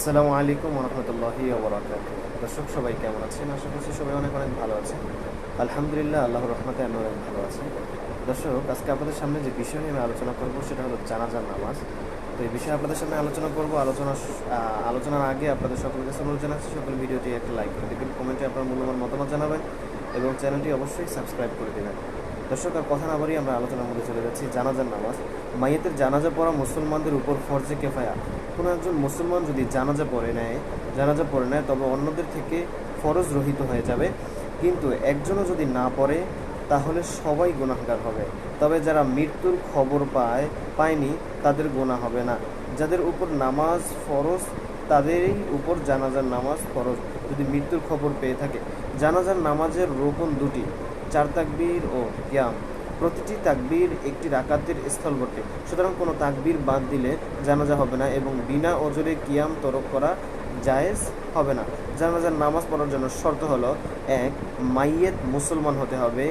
আসসালামু আলাইকুম রহমতুল্লাহি ওবরাকাত দর্শক, সবাই কেমন আছেন? আশা করছি সবাই অনেক অনেক ভালো আছেন। আলহামদুলিল্লাহ আল্লাহ রহমতে আমি অনেক ভালো আছি। দর্শক, আজকে আপনাদের সামনে যে বিষয় নিয়ে আমি আলোচনা করব সেটা হলো জানাজার নামাজ। তো এই বিষয়ে আপনাদের সামনে আলোচনা করব। আলোচনা আলোচনার আগে আপনাদের সকলের কাছে অনুরোধ জানাচ্ছি সকল ভিডিওটি একটা লাইক করে দেবেন। কমেন্টে আপনার মূল্যবান মতামত জানাবেন এবং চ্যানেলটি অবশ্যই সাবস্ক্রাইব করে দেবেন। দর্শক, আর কথা না বাড়িয়ে আমরা আলোচনার মধ্যে চলে যাচ্ছি। জানাজার নামাজ। মাইয়েতের জানাজা পড়া মুসলমানদের উপর ফরজে কেফায়া। কোনো একজন মুসলমান যদি জানাজা পড়ে নেয়, জানাজা পড়ে নেয়, তবে অন্যদের থেকে ফরজ রহিত হয়ে যাবে। কিন্তু একজনও যদি না পড়ে, তাহলে সবাই গুনাহগার হবে। তবে যারা মৃত্যুর খবর পায়, পায়নি, তাদের গোনা হবে না। যাদের উপর নামাজ ফরজ, তাদেরই উপর জানাজার নামাজ ফরজ। যদি মৃত্যুর খবর পেয়ে থাকে, জানাজার নামাজের রোপণ দুটি। চার তাকবীর ও কিয়াম প্রতিটি তাকবীর একটি রাকাতের স্থল বটে। সুতরাং কোনো তাকবীর বাদ দিলে জানাজা হবে না এবং বিনা ওজরে কিয়াম তরক করা জায়েজ হবে না। জানাজার নামাজ পড়ার জন্য শর্ত হলো, এক, মাইয়েত মুসলমান হতে হবে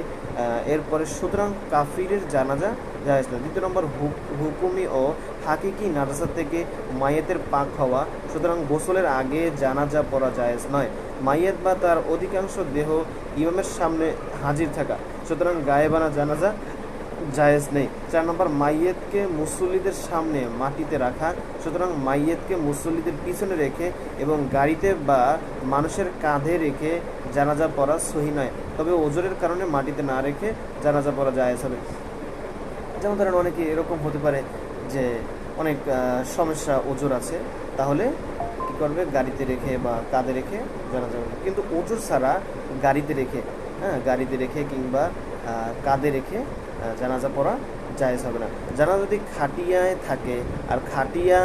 এরপরে সুতরাং কাফিরের জানাজা জায়েজ দ্বিতীয় নম্বর, হুক- হুকুমি ও হাকিকি নাজাসা থেকে মাইয়েতের পাক হওয়া। সুতরাং গোসলের আগে জানাজা পড়া জায়েজ নয়। মাইয়েত বা তার অধিকাংশ দেহ ইমামের সামনে হাজির থাকা। সুতরাং গায়েবানা জানাজা জায়েজ নেই। চার নম্বর, মাইয়েতকে মুসল্লিদের সামনে মাটিতে রাখা। সুতরাং মাইয়েতকে মুসল্লিদের পিছনে রেখে এবং গাড়িতে বা মানুষের কাঁধে রেখে জানাজা পড়া সহি নয়। তবে ওজোরের কারণে মাটিতে না রেখে জানাজা পড়া জায়েজ হবে। যেমন ধরেন অনেকে এরকম হতে পারে যে অনেক সমস্যা, ওজোর আছে, তাহলে কি করবে? গাড়িতে রেখে বা কাঁধে রেখে জানাজা পড়বে কিন্তু ওজোর ছাড়া গাড়িতে রেখে হ্যাঁ গাড়িতে রেখে কিংবা কাঁধে রেখে জানাজা পড়া জায়েজ হবে না। জানা যদি খাটিয়ায় থাকে আর খাটিয়া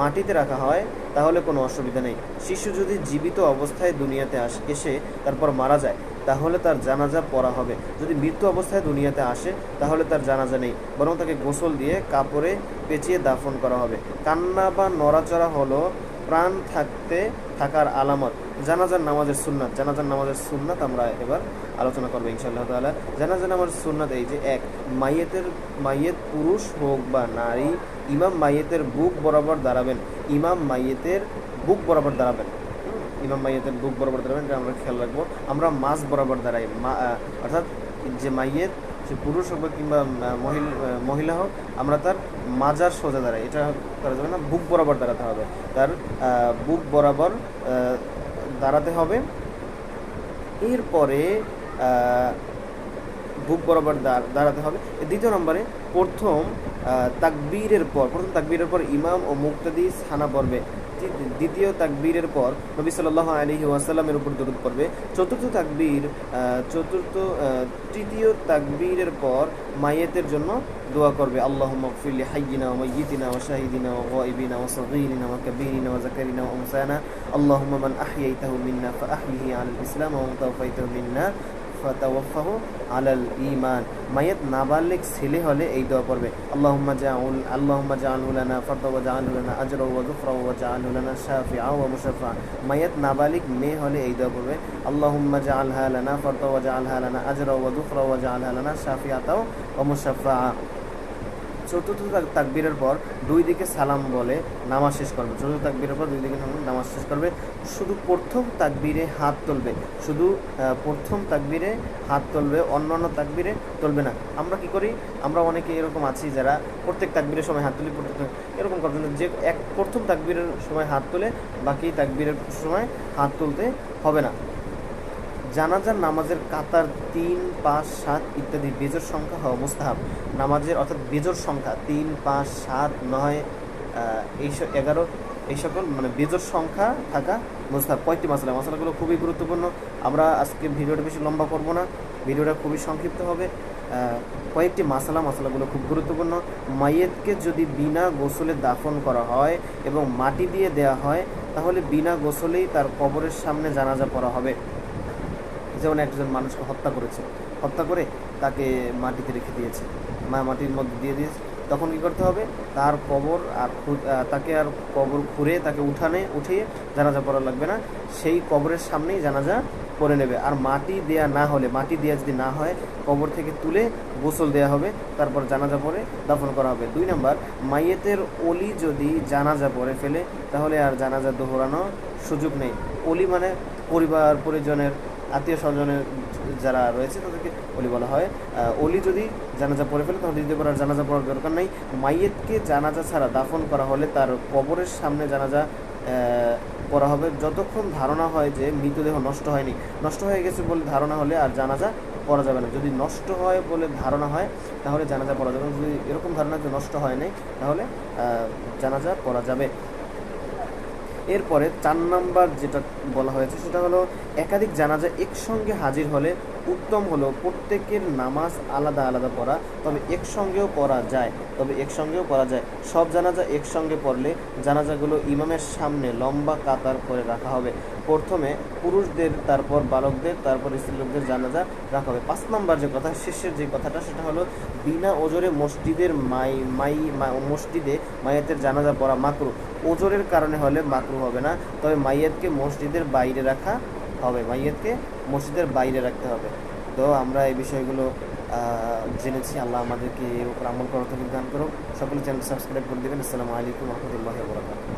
মাটিতে রাখা হয়, তাহলে কোনো অসুবিধা নেই। শিশু যদি জীবিত অবস্থায় দুনিয়াতে আসে, এসে তারপর মারা যায় তাহলে তার জানাজা পড়া হবে। যদি মৃত্যু অবস্থায় দুনিয়াতে আসে, তাহলে তার জানাজা নেই। বরং তাকে গোসল দিয়ে কাপড়ে পেঁচিয়ে দাফন করা হবে। কান্না বা নড়াচড়া হলো প্রাণ থাকতে থাকার আলামত। জানাজার নামাজের সুন্নাত। জানাজার নামাজের সুন্নাত আমরা এবার আলোচনা করব ইনশাআল্লাহ তাআলা। জানাজার নামাজের সুন্নাত এই যে এক, মাইয়েতের, মাইয়েত পুরুষ হোক বা নারী, ইমাম মাইয়েতের বুক বরাবর দাঁড়াবেন। ইমাম মাইয়েতের বুক বরাবর দাঁড়াবেন। ইমাম মাইয়েতের বুক বরাবর দাঁড়াবেন এটা আমরা খেয়াল রাখব। আমরা মাছ বরাবর দাঁড়াই অর্থাৎ যে মাইয়েত সে পুরুষ হোক কিংবা মহিল- হোক, আমরা তার মাজার সোজা দাঁড়াই, এটা করা যাবে না, বুক বরাবর দাঁড়াতে হবে। তার বুক বরাবর দাঁড়াতে হবে। এরপরে বুক বরাবর দাঁড়- দাঁড়াতে হবে। দ্বিতীয় নম্বরে প্রথম তাকবীরের পর, প্রথম তাকবীরের পর ইমাম ও মুক্তাদি খানা পড়বে। দ্বিতীয় তাকবীরের পর নবী সাল্লাহ আলহি ওয়াসাল্লামের উপর দরুদ পড়বে। চতুর্থ তাকবীর চতুর্থ তৃতীয় তাকবীরের পর মায়েতের জন্য দোয়া করবে। আল্লাহ মকফিল্লি হাইগিনা ওমাইয়িতিনা ও শাহিদিনা ও গাইবিনা ও সগীরিনা ও কাবীরিনা ও জাকারিনা ও হুসানা আল্লাহ মান আহিয়াইতাহু মিন্না ফা আহলিহি আলাল ইসলাম ও মুতাওফাইতাহু মিন্না। ফাতাওয়াফাহু আলাল ঈমান। মায়েত নাবালিক ছেলে হলে এই দোয়া পড়বে। আল্লাহুম্মা জাউল, আল্লাহুম্মা জাআলহু লানা ফারদা ওয়া জাআলহু লানা আজরা ওয়া যুফরা ওয়া জাআলহু লানা শাফিআ ওয়া মুশাফা মায়েত নাবালিগ মেয়ে হলে এই দোয়া পড়বে। আল্লাহুম্মা জাআলহা লানা ফারদা ওয়া জাআলহা লানা আজরা ওয়া যুফরা ওয়া জাআলহা লানা শাফিআতাও ওয়া মুশাফফা। চতুর্থ তাক- তাকবীরের পর দুই দিকে সালাম বলে নামাজ শেষ করবে। চতুর্থ তাকবীরের পর দুই দিকে নামাজ শেষ করবে। শুধু প্রথম তাকবীরে হাত তুলবে। শুধু প্রথম তাকবীরে হাত তুলবে, অন্যান্য তাকবীরে তুলবে না। আমরা কি করি? আমরা অনেকে এরকম আছি যারা প্রত্যেক তাকবীরের সময় হাত তুলি, প্রত্যেক এরকম করবেন যে এক প্রথম তাকবীরের সময় হাত তুলে, বাকি তাকবীরের সময় হাত তুলতে হবে না। জানাজার নামাজের কাতার তিন পাঁচ সাত ইত্যাদি বেজোর সংখ্যা হওয়া মুস্তাহাব। নামাজের অর্থাৎ বেজোর সংখ্যা তিন পাঁচ সাত নয় আহ, এই স- এগারো এই সকল মানে বেজোর সংখ্যা থাকা মুস্তাহাব। কয়েকটি মশলা মশলাগুলো খুবই গুরুত্বপূর্ণ। আমরা আজকে ভিডিওটা বেশি লম্বা করব না। ভিডিওটা খুবই সংক্ষিপ্ত হবে। কয়েকটি মশলা মশলাগুলো খুব গুরুত্বপূর্ণ। মাইয়েতকে যদি বিনা গোসলে দাফন করা হয় এবং মাটি দিয়ে দেয়া হয় তাহলে বিনা গোসলেই তার কবরের সামনে জানাজা পড়া হবে। যেমন একজন মানুষকে হত্যা করেছে। হত্যা করে তাকে মাটিতে রেখে দিয়েছে। মা মাটির মধ্যে দিয়ে দিয়েছে। তখন কি করতে হবে? তার কবর আর তাকে আর কবর খুঁড়ে তাকে উঠানে উঠিয়ে জানাজা পড়া লাগবে না। সেই কবরের সামনেই জানাজা পরে নেবে। আর মাটি দেয়া না হলে, মাটি দেয়া যদি না হয়, কবর থেকে তুলে গোসল দেয়া হবে। তারপর জানাজা পরে দাফন করা হবে। দুই নাম্বার, মাইয়েতের অলি যদি জানাজা পরে ফেলে, তাহলে আর জানাজা দোহরানোর সুযোগ নেই। অলি মানে পরিবার, পরিজনের আত্মীয় স্বজনের যারা রয়েছে তাদেরকে অলি বলা হয়। অলি যদি জানাজা পড়ে ফেলে তাহলে দ্বিতীয় আর জানাজা পড়ার দরকার নেই। মাইয়েতকে জানাজা ছাড়া দাফন করা হলে তার কবরের সামনে জানাজা পড়া হবে। যতক্ষণ ধারণা হয় যে মৃতদেহ নষ্ট হয়নি। নষ্ট হয়ে গেছে বলে ধারণা হলে আর জানাজা পড়া যাবে না। যদি নষ্ট হয় বলে ধারণা হয়, তাহলে জানাজা পড়া যাবে যদি এরকম ধারণা যে নষ্ট হয় নাই, তাহলে জানাজা পড়া যাবে। এরপরে চার নাম্বার যেটা বলা হয়েছে সেটা হলো একাধিক জানাজা একসঙ্গে হাজির হলে উত্তম হলো প্রত্যেকের নামাজ আলাদা আলাদা পড়া, তবে একসঙ্গেও পড়া যায়। তবে একসঙ্গেও পড়া যায়। সব জানাজা একসঙ্গে পড়লে জানাজাগুলো ইমামের সামনে লম্বা কাতার করে রাখা হবে। প্রথমে পুরুষদের, তারপর বালকদের, তারপর স্ত্রীলোকদের জানাজা রাখা হবে। পাঁচ নাম্বার যে কথা, শেষের যে কথাটা, সেটা হলো বিনা ওজরে মসজিদের মাই মাই মসজিদে মাইয়াতের জানাজা পড়া মাকরু। ওজরের কারণে হলে মাকরু হবে না, তবে মাইয়াতকে মসজিদের বাইরে রাখা হবে। মাইয়াতকে মসজিদের বাইরে রাখতে হবে। তো আমরা এই বিষয়গুলো জেনেছি। আল্লাহ আমাদেরকে এর উপর আমল করার তৌফিক দান করুক। সকলে চ্যানেল সাবস্ক্রাইব করে দেবেন। আসসালামু আলাইকুম রহমতুল্লাহ বরাকাতুহু।